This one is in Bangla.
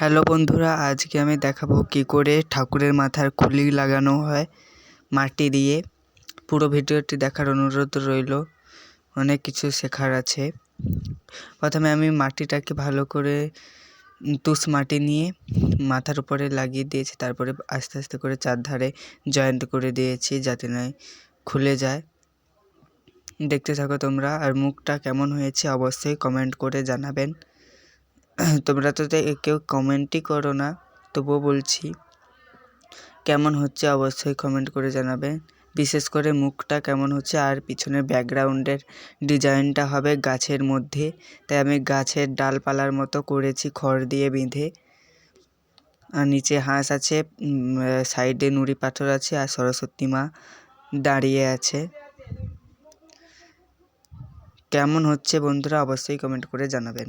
হ্যালো বন্ধুরা, আজকে আমি দেখাবো কি করে ঠাকুরের মাথার খুলি লাগানো হয় মাটি দিয়ে। পুরো ভিডিওটি দেখার অনুরোধ রইল, অনেক কিছু শেখার আছে। প্রথমে আমি মাটিটাকে ভালো করে তুষ মাটি নিয়ে মাথার উপরে লাগিয়ে দিয়েছি, তারপরে আস্তে আস্তে করে চারধারে জয়েন্ট করে দিয়েছি যাতে নয় খুলে যায়। দেখতে থাকো তোমরা, আর মুখটা কেমন হয়েছে অবশ্যই কমেন্ট করে জানাবেন। তোমরা তো কেউ কমেন্টই করো না, তবুও বলছি। কেমন হচ্ছে অবশ্যই কমেন্ট করে জানাবে। বিশেষ করে মুখটা কেমন হচ্ছে আর পিছনের ব্যাকগ্রাউন্ডের ডিজাইনটা হবে গাছের মধ্যে। তাই আমি গাছের ডালপালার মতো করেছি খড় দিয়ে বেঁধে। আর নিচে হাঁস আছে সাইডে নুড়ি পাথর আছে আর সরস্বতী মা দাঁড়িয়ে আছে। কেমন হচ্ছে বন্ধুরা অবশ্যই কমেন্ট করে জানাবেন।